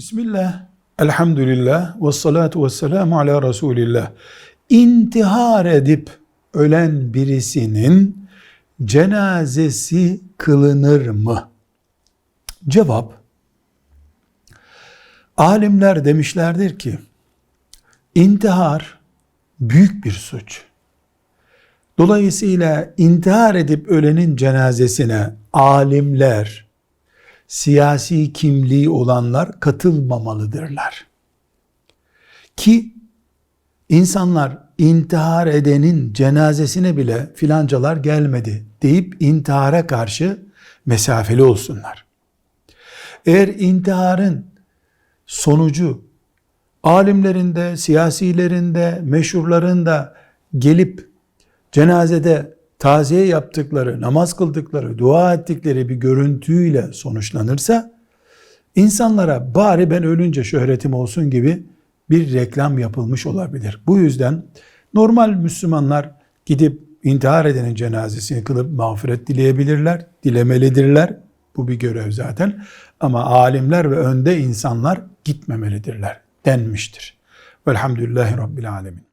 Bismillah, elhamdülillah, ve salatu ve selamu ala Resulillah. İntihar edip ölen birisinin cenazesi kılınır mı? Cevap, alimler demişlerdir ki, intihar büyük bir suç. Dolayısıyla intihar edip ölenin cenazesine alimler, siyasi kimliği olanlar katılmamalıdırlar. Ki insanlar intihar edenin cenazesine bile filancalar gelmedi deyip intihara karşı mesafeli olsunlar. Eğer intiharın sonucu alimlerinde, siyasilerinde, meşhurlarında gelip cenazede taziye yaptıkları, namaz kıldıkları, dua ettikleri bir görüntüyle sonuçlanırsa insanlara bari ben ölünce şöhretim olsun gibi bir reklam yapılmış olabilir. Bu yüzden normal Müslümanlar gidip intihar edenin cenazesini kılıp mağfiret dileyebilirler, dilemelidirler. Bu bir görev zaten. Ama alimler ve önde insanlar gitmemelidirler denmiştir. Velhamdülillahi Rabbil Alemin.